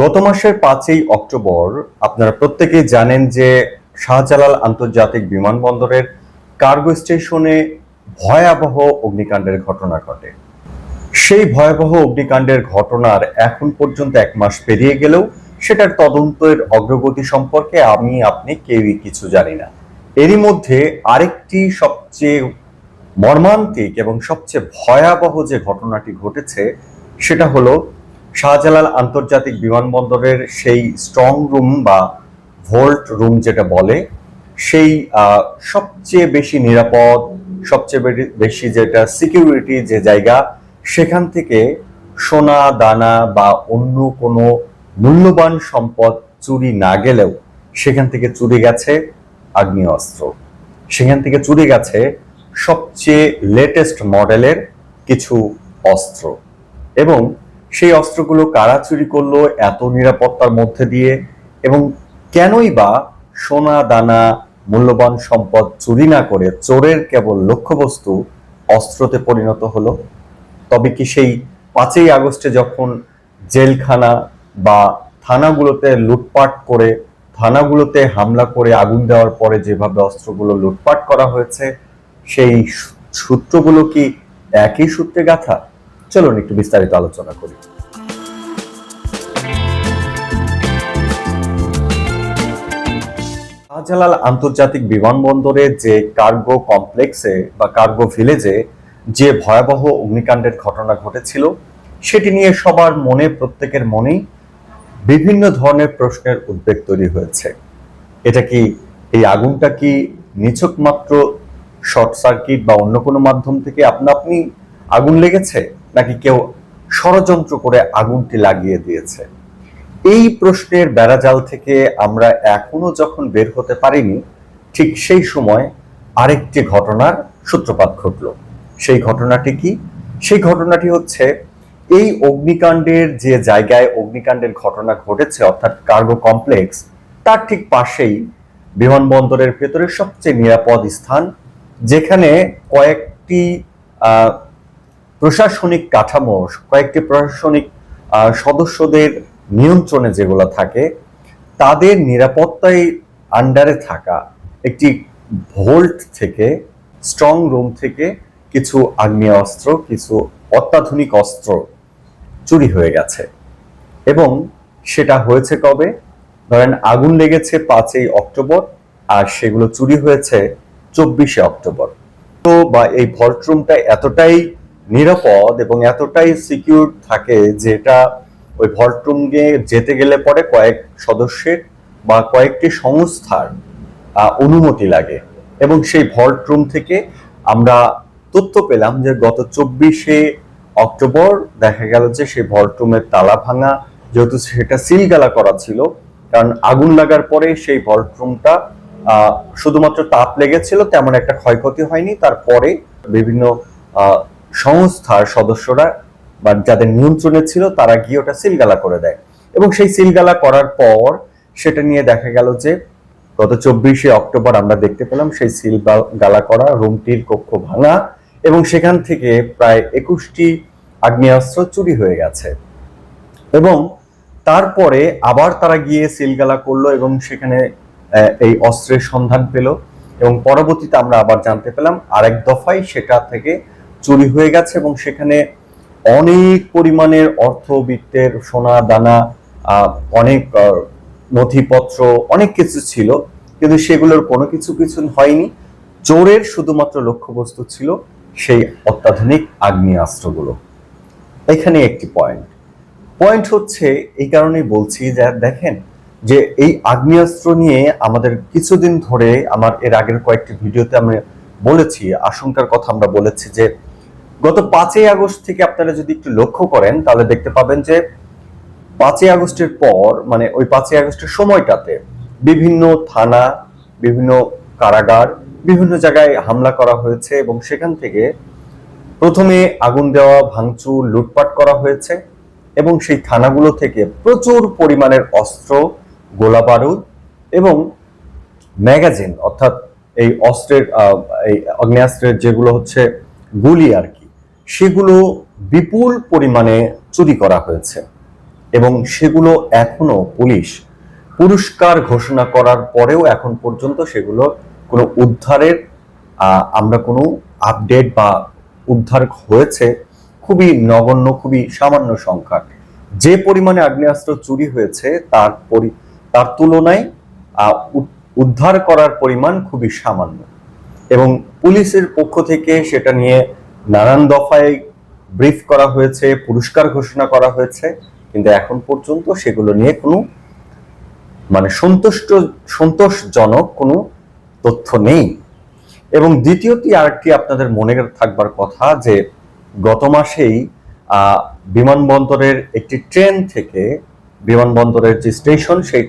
গত মাসের পাঁচই অক্টোবর আপনারা প্রত্যেকেই জানেন যে শাহজালাল আন্তর্জাতিক বিমানবন্দরের কার্গো স্টেশনে ভয়াবহ অগ্নিকাণ্ডের ঘটনা ঘটে। সেই ভয়াবহ অগ্নিকাণ্ডের ঘটনার এখন পর্যন্ত এক মাস পেরিয়ে গেলেও সেটার তদন্তের অগ্রগতি সম্পর্কে আমি, আপনি কেউই কিছু জানি না। এরই মধ্যে আরেকটি সবচেয়ে মর্মান্তিক এবং সবচেয়ে ভয়াবহ যে ঘটনাটি ঘটেছে, সেটা হলো শাহজালাল আন্তর্জাতিক বিমানবন্দরের সেই স্ট্রং রুম বা ভোল্ট রুম যেটা বলে, সেই সবচেয়ে বেশি নিরাপদ, সবচেয়ে বেশি যেটা সিকিউরিটি যে জায়গা, সেখান থেকে সোনা, দানা বা অন্য কোনো মূল্যবান সম্পদ চুরি না গেলেও সেখান থেকে চুরি গেছে আগ্নেয়াস্ত্র। সেখান থেকে চুরি গেছে সবচেয়ে লেটেস্ট মডেলের কিছু অস্ত্র। এবং সেই অস্ত্রগুলো কারা চুরি করল, এত নিরাপত্তার মধ্যে দিয়ে, এবং কেনই বা সোনা, দানা, মূল্যবান সম্পদ চুরি না করে চোরের কেবল লক্ষ্যবস্তু অস্ত্রতে পরিণত হলো? তবে কি সেই পাঁচই আগস্টে যখন জেলখানা বা থানাগুলোতে লুটপাট করে, থানাগুলোতে হামলা করে আগুন দেওয়ার পরে যেভাবে অস্ত্রগুলো লুটপাট করা হয়েছে, সেই সূত্রগুলো কি একই সূত্রে গাথা? চলুন, একটু বিস্তারিত আলোচনা করি। শাহজালাল আন্তর্জাতিক বিমানবন্দরে যে কার্গো কমপ্লেক্সে বা কার্গো ভিলেজে যে ভয়াবহ অগ্নিকাণ্ডের ঘটনা ঘটেছিল, সেটি নিয়ে সবার মনে, প্রত্যেকের মনেই বিভিন্ন ধরনের প্রশ্নের উদ্বেগ তৈরি হয়েছে। এটা কি, এই আগুনটা কি নিছক মাত্র শর্ট সার্কিট বা অন্য কোনো মাধ্যম থেকে আপনা আপনি আগুন লেগেছে? নাকি কেউ ষড়যন্ত্র করে আগুনটি লাগিয়ে দিয়েছে? এই প্রশ্নের বেড়াজাল থেকে আমরা এখনও যখন বের হতে পারিনি, ঠিক সেই সময় আরেকটি ঘটনার সূত্রপাত ঘটল। সেই ঘটনাটি কি? সেই ঘটনাটি হচ্ছে, এই অগ্নিকাণ্ডের যে জায়গায় অগ্নিকাণ্ডের ঘটনা ঘটেছে, অর্থাৎ কার্গো কমপ্লেক্স, তার ঠিক পাশেই বিমানবন্দরের ভেতরে সবচেয়ে নিরাপদ স্থান, যেখানে কয়েকটি প্রশাসনিক কাঠামো, কয়েকটি প্রশাসনিক সদস্যদের নিয়ন্ত্রণে যেগুলো থাকে, তাদের নিরাপত্তায় আন্ডারে থাকা একটি ভোল্ট থেকে স্ট্রং রুম থেকে কিছু আগ্নেয় অস্ত্র কিছু অত্যাধুনিক অস্ত্র চুরি হয়ে গেছে। এবং সেটা হয়েছে কবে? ধরেন আগুন লেগেছে পাঁচই অক্টোবর আর সেগুলো চুরি হয়েছে চব্বিশে অক্টোবর। তো বা এই ভল্ট রুমটা এতটাই নিরাপদ এবং এতটাই সিকিউর থাকে যেটা ওই ভল্ট রুমে যেতে গেলে পরে কয়েক সদস্যের বা কয়েকটি সংস্থার অনুমতি লাগে। এবং সেই ভল্ট রুম থেকে আমরা তথ্য পেলাম যে গত চব্বিশে অক্টোবর দেখা গেল যে সেই ভল্ট রুমের তালা ভাঙা যেহেতু সেটা সিলগালা করা ছিল কারণ আগুন লাগার পরে সেই ভল্ট রুমটা আহ, শুধুমাত্র তাপ লেগেছিল তেমন একটা ক্ষয়ক্ষতি হয়নি। তারপরে বিভিন্ন সংস্থার সদস্যরা বা যাদের নিয়ন্ত্রণে ছিল, তারা গিয়ে ওটা সিলগালা করে দেয়। এবং সেই সিলগালা করার পর সেটা নিয়ে দেখা গেল যে গত চব্বিশে অক্টোবর আমরা দেখতে পেলাম সেই সিল গালা করা রুমটির কক্ষ ভাঙা এবং সেখান থেকে প্রায় একুশটি আগ্নেয়াস্ত্র চুরি হয়ে গেছে। এবং তারপরে আবার তারা গিয়ে সিলগালা করল এবং সেখানে এই অস্ত্রের সন্ধান পেল এবং পরবর্তীতে আমরা আবার জানতে পেলাম আরেক দফায় সেটা থেকে চুরি হয়ে গেছে এবং সেখানে অনেক পরিমাণের অর্থবিত্তের সোনা, দানা অনেক নথিপত্র, অনেক কিছু ছিল। কিন্তু সেগুলোর কোনো কিছু কিছু হয়নি। চোরের শুধুমাত্র লক্ষ্যবস্তু ছিল সেই অত্যাধুনিক আগ্নেয়াস্ত্রগুলো। এখানে একটি পয়েন্ট পয়েন্ট হচ্ছে, এই কারণেই বলছি যে, দেখেন, যে এই আগ্নেয়াস্ত্র নিয়ে আমাদের কিছুদিন ধরে, আমার এর আগের কয়েকটি ভিডিওতে আমি বলেছি, আশঙ্কার কথা আমরা বলেছি যে গত পাঁচই আগস্ট থেকে আপনারা যদি একটু লক্ষ্য করেন, তাহলে দেখতে পাবেন যে পাঁচই আগস্টের পর মানে ওই পাঁচই আগস্টের সময়টাতে বিভিন্ন থানা, বিভিন্ন কারাগার, বিভিন্ন জায়গায় হামলা করা হয়েছে এবং সেখান থেকে প্রথমে আগুন দেওয়া, ভাঙচুর, লুটপাট করা হয়েছে এবং সেই থানাগুলো থেকে প্রচুর পরিমাণের অস্ত্র গোলা বারুদ এবং ম্যাগাজিন, অর্থাৎ এই অস্ত্রের এই আগ্নেয়াস্ত্রের যেগুলো হচ্ছে গুলি আর কি সেগুলো বিপুল পরিমাণে চুরি করা হয়েছে এবং সেগুলো এখনও পুলিশ পুরস্কার ঘোষণা করার পরেও এখন পর্যন্ত সেগুলো কোনো উদ্ধারের আমরা কোনো আপডেট বা উদ্ধার হয়েছে খুবই নগণ্য, খুবই সামান্য সংখ্যা যে পরিমাণে আগ্নেয়াস্ত্র চুরি হয়েছে তার পরি, তার তুলনায় উদ্ধার করার পরিমাণ খুবই সামান্য। এবং পুলিশের পক্ষ থেকে সেটা নিয়ে নানান দফায় ব্রিফ করা হয়েছে, পুরস্কার ঘোষণা করা হয়েছে, কিন্তু এখন পর্যন্ত সেগুলো নিয়ে কোনো মানে সন্তুষ্ট, সন্তোষজনক কোনো তথ্য নেই। এবং দ্বিতীয়টি আরেকটি আপনাদের মনে থাকবার কথা যে গত মাসেই বিমানবন্দরের একটি ট্রেন থেকে, বিমানবন্দরের যে স্টেশন, সেই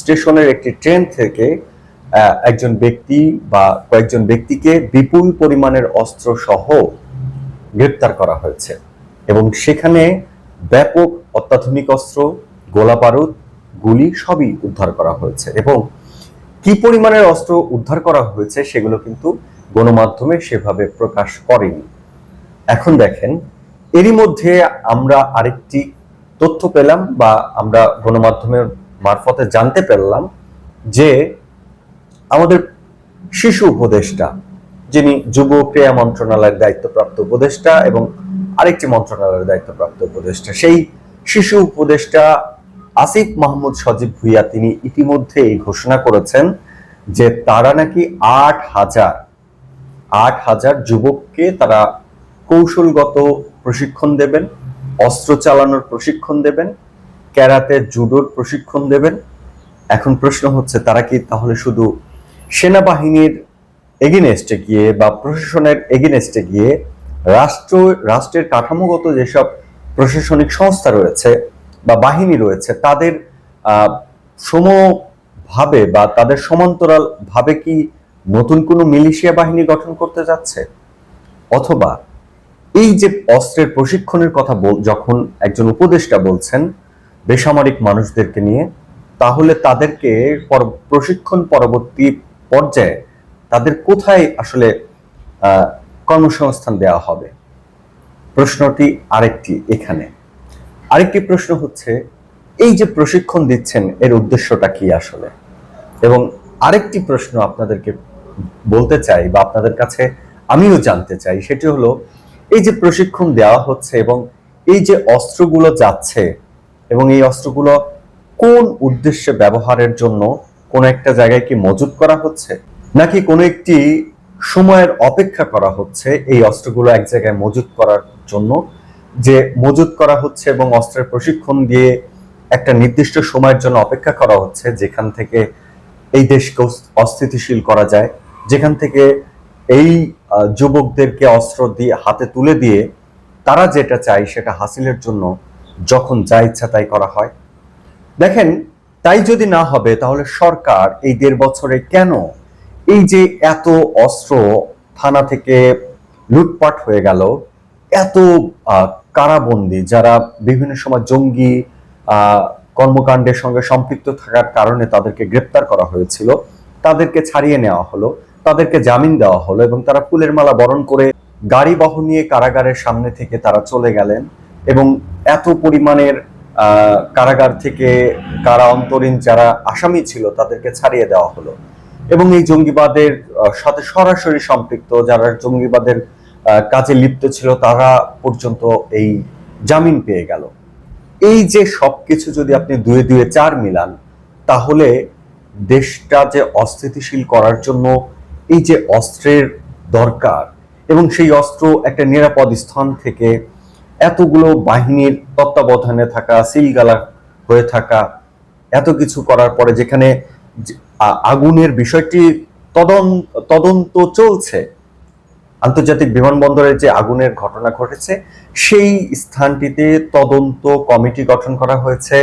স্টেশনের একটি ট্রেন থেকে একজন ব্যক্তি বা কয়েকজন ব্যক্তিকে বিপুল পরিমাণের অস্ত্র সহ গ্রেপ্তার করা হয়েছে। এবং সেখানে ব্যাপক অত্যাধুনিক অস্ত্র গোলা বারুদ গুলি সবই উদ্ধার করা হয়েছে এবং কি পরিমাণের অস্ত্র উদ্ধার করা হয়েছে সেগুলো কিন্তু গণমাধ্যমে সেভাবে প্রকাশ করেনি। এখন দেখেন, এরই মধ্যে আমরা আরেকটি তথ্য পেলাম বা আমরা গণমাধ্যমের মারফতে জানতে পারলাম যে আমাদের শিশু উপদেষ্টা যিনি যুব ক্রীড়া মন্ত্রণালয়ের দায়িত্বপ্রাপ্ত উপদেষ্টা এবং আরেকটি মন্ত্রণালয়ের দায়িত্বপ্রাপ্ত উপদেষ্টা। সেই শিশু উপদেষ্টা আসিফ মাহমুদ সজীব ভুইয়া তিনি ইতিমধ্যে এই ঘোষণা করেছেন যে তারা নাকি আট হাজার আট হাজার যুবককে তারা কৌশলগত প্রশিক্ষণ দেবেন, অস্ত্র চালানোর প্রশিক্ষণ দেবেন ক্যারাতে জুডোর প্রশিক্ষণ দেবেন। এখন প্রশ্ন হচ্ছে, তারা কি তাহলে শুধু সেনাবাহিনীর এগেনেস্টে গিয়ে বা প্রশাসনের এগেনেস্টে গিয়ে রাষ্ট্র, রাষ্ট্রের কাঠামোগত যেসব প্রশাসনিক সংস্থা রয়েছে বা বাহিনী রয়েছে, তাদের সমভাবে বা তাদের সমান্তরাল ভাবে কি নতুন কোনো মিলিশিয়া বাহিনী গঠন করতে যাচ্ছে? অথবা এই যে অস্ত্রের প্রশিক্ষণের কথা যখন একজন উপদেষ্টা বলছেন বেসামরিক মানুষদেরকে নিয়ে, তাহলে তাদেরকে পর- প্রশিক্ষণ পরবর্তী পর্যায়ে তাদের কোথায় আসলে কর্মসংস্থান দেওয়া হবে? প্রশ্নটি আরেকটি এখানে। আরেকটি প্রশ্ন হচ্ছে, এই যে প্রশিক্ষণ দিচ্ছেন, এর উদ্দেশ্যটা কি আসলে? এবং আরেকটি প্রশ্ন আপনাদেরকে বলতে চাই, বা আপনাদের কাছে আমিও জানতে চাই, সেটি হলো, এই যে প্রশিক্ষণ দেওয়া হচ্ছে এবং এই যে অস্ত্রগুলো যাচ্ছে, এবং এই অস্ত্রগুলো কোন উদ্দেশ্যে ব্যবহারের জন্য কোন একটা জায়গায় কি মজুত করা হচ্ছে? নাকি কোনো একটি সময়ের অপেক্ষা করা হচ্ছে এই অস্ত্রগুলো এক জায়গায় মজুত করার জন্য? যে মজুত করা হচ্ছে এবং অস্ত্রের প্রশিক্ষণ দিয়ে একটা নির্দিষ্ট সময়ের জন্য অপেক্ষা করা হচ্ছে, যেখান থেকে এই দেশকে অস্থিতিশীল করা যায়, যেখান থেকে এই যুবকদেরকে অস্ত্র দিয়ে, হাতে তুলে দিয়ে তারা যেটা চায় সেটা হাসিলের জন্য যখন যা ইচ্ছা তাই করা হয়। দেখেন, তাই যদি না হবে তাহলে সরকার এই দেড় বছরে কেন এই যে এত অস্ত্র থানা থেকে লুটপাট হয়ে গেল, এত কারাবন্দী যারা বিভিন্ন সময় জঙ্গি কর্মকাণ্ডের সঙ্গে সম্পৃক্ত থাকার কারণে তাদেরকে গ্রেপ্তার করা হয়েছিল, তাদেরকে ছাড়িয়ে নেওয়া হলো, তাদেরকে জামিন দেওয়া হলো এবং তারা ফুলের মালা বরণ করে গাড়ি বহন নিয়ে কারাগারের সামনে থেকে তারা চলে গেলেন এবং এত পরিমাণের কারাগার থেকে কারা অন্তরীণ যারা আসামি ছিল তাদেরকে ছাড়িয়ে দেওয়া হলো। এবং এই জঙ্গিবাদের সাথে সরাসরি সম্পৃক্ত যারা জঙ্গিবাদের কাজে লিপ্ত ছিল, তারা পর্যন্ত এই জামিন পেয়ে গেল। এই যে সবকিছু যদি আপনি দুয়ে দুয়ে চার মিলান, তাহলে দেশটা যে অস্থিতিশীল করার জন্য এই যে অস্ত্রের দরকার এবং সেই অস্ত্র একটা নিরাপদ স্থান থেকে এতগুলো বাহিনীর তত্ত্বাবধানে থাকা সিলগালা হয়ে থাকা, এত কিছু করার পরে যেখানে আগুনের বিষয়টি তদন্ত তদন্ত চলছে। আন্তর্জাতিক বিমানবন্দরে যে আগুনের ঘটনা ঘটেছে, সেই স্থানটিতে তদন্ত কমিটি গঠন করা হয়েছে।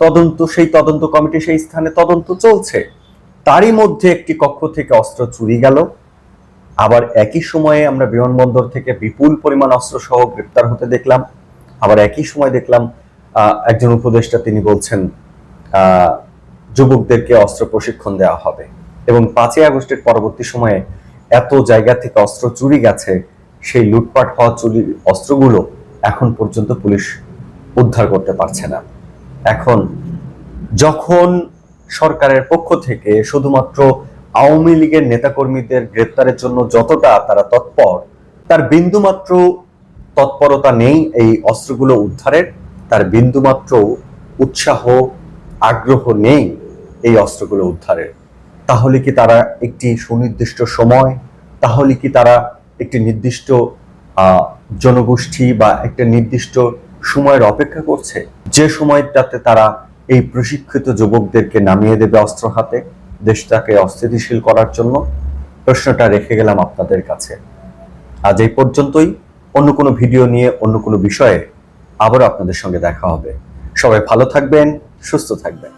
তদন্ত সেই তদন্ত কমিটি সেই স্থানে তদন্ত চলছে। তারই মধ্যে একটি কক্ষ থেকে অস্ত্র চুরি গেল। আবার একই সময়ে আমরা বিমানবন্দর থেকে বিপুল পরিমাণ অস্ত্র সহ গ্রেপ্তার হতে দেখলাম। আবার একই সময় দেখলাম একজন উপদেষ্টা তিনি বলছেন যুবকদেরকে অস্ত্র প্রশিক্ষণ দেওয়া হবে। এবং পাঁচই আগস্টের পরবর্তী সময়ে এত জায়গা থেকে অস্ত্র চুরি গেছে, সেই লুটপাট হওয়া চুরি অস্ত্রগুলো এখন পর্যন্ত পুলিশ উদ্ধার করতে পারছে না। এখন যখন সরকারের পক্ষ থেকে শুধুমাত্র আওয়ামী লীগের নেতাকর্মীদের গ্রেপ্তারের জন্য যতটা তারা তৎপর, তার বিন্দুমাত্র তৎপরতা নেই এই অস্ত্রগুলো উদ্ধারের, তার বিন্দুমাত্র উৎসাহ, আগ্রহ নেই এই অস্ত্রগুলো উদ্ধারের। তাহলে কি তারা একটি সুনির্দিষ্ট সময়, তাহলে কি তারা একটি নির্দিষ্ট জনগোষ্ঠী বা একটা নির্দিষ্ট সময়ের অপেক্ষা করছে? যে সময়টাতে তারা এই প্রশিক্ষিত যুবকদেরকে নামিয়ে দেবে অস্ত্র হাতে, দেশটাকে অস্থিতিশীল করার জন্য, প্রশ্নটা রেখে গেলাম আপনাদের কাছে। আজ এই পর্যন্তই। অন্য কোনো ভিডিও নিয়ে, অন্য কোনো বিষয়ে আবারও আপনাদের সঙ্গে দেখা হবে। সবাই ভালো থাকবেন, সুস্থ থাকবেন।